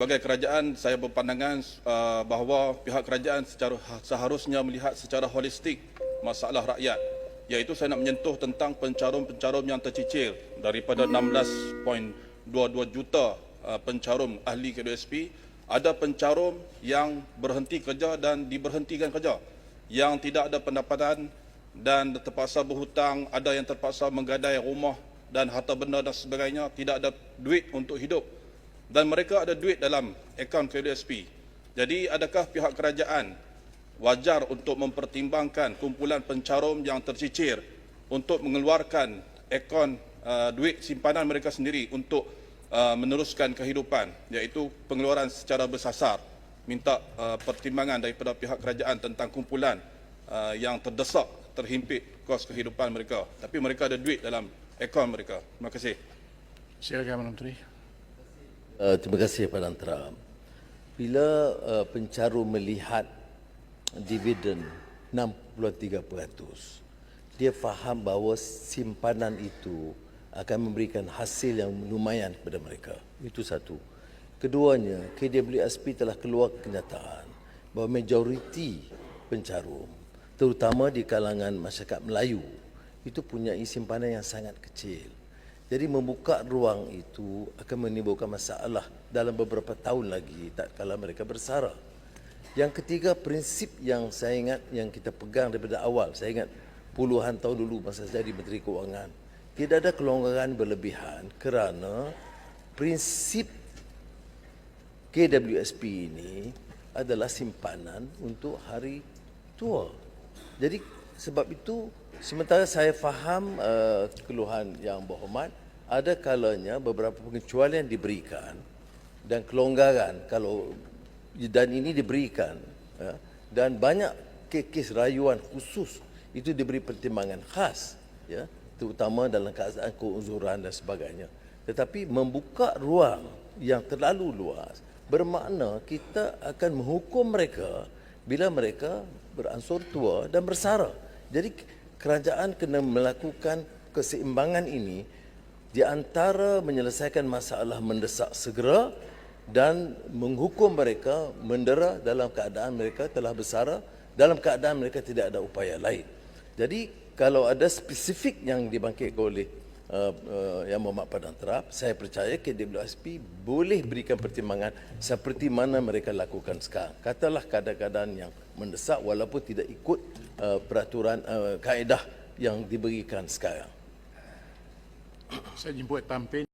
Sebagai kerajaan, saya berpandangan uh, bahawa pihak kerajaan secara seharusnya melihat secara holistik masalah rakyat. Iaitu saya nak menyentuh tentang pencarum-pencarum yang tercicir daripada 16.22 juta uh, pencarum ahli KWSP. Ada pencarum yang berhenti kerja dan diberhentikan kerja. Yang tidak ada pendapatan dan terpaksa berhutang, ada yang terpaksa menggadai rumah dan harta benda dan sebagainya, tidak ada duit untuk hidup dan mereka ada duit dalam akaun KDSP. Jadi adakah pihak kerajaan wajar untuk mempertimbangkan kumpulan pencarum yang tercicir untuk mengeluarkan akaun uh, duit simpanan mereka sendiri untuk uh, meneruskan kehidupan iaitu pengeluaran secara bersasar minta uh, pertimbangan daripada pihak kerajaan tentang kumpulan uh, yang terdesak terhimpit kos kehidupan mereka tapi mereka ada duit dalam akaun mereka terima kasih Silakan Menteri. Uh, terima kasih Pak Antara. Bila uh, pencarum melihat dividen 63%, dia faham bahawa simpanan itu akan memberikan hasil yang lumayan kepada mereka. Itu satu. Keduanya, KWSP telah keluar kenyataan bahawa majoriti pencarum, terutama di kalangan masyarakat Melayu, itu punya simpanan yang sangat kecil. Jadi membuka ruang itu akan menimbulkan masalah dalam beberapa tahun lagi tak kala mereka bersara. Yang ketiga prinsip yang saya ingat yang kita pegang daripada awal, saya ingat puluhan tahun dulu masa saya jadi Menteri Keuangan, tidak ada kelonggaran berlebihan kerana prinsip KWSP ini adalah simpanan untuk hari tua. Jadi sebab itu sementara saya faham uh, keluhan yang berhormat, ada kalanya beberapa pengecualian diberikan dan kelonggaran kalau dan ini diberikan ya, dan banyak kes-kes rayuan khusus itu diberi pertimbangan khas ya terutama dalam keadaan keuzuran dan sebagainya. Tetapi membuka ruang yang terlalu luas bermakna kita akan menghukum mereka bila mereka beransur tua dan bersara. Jadi kerajaan kena melakukan keseimbangan ini di antara menyelesaikan masalah mendesak segera dan menghukum mereka mendera dalam keadaan mereka telah bersara dalam keadaan mereka tidak ada upaya lain. Jadi kalau ada spesifik yang dibangkitkan oleh uh, uh, yang Muhammad Padang Terap, saya percaya KWSP boleh berikan pertimbangan seperti mana mereka lakukan sekarang. Katalah kadang-kadang yang mendesak walaupun tidak ikut uh, peraturan uh, kaedah yang diberikan sekarang. Saya jemput tampil.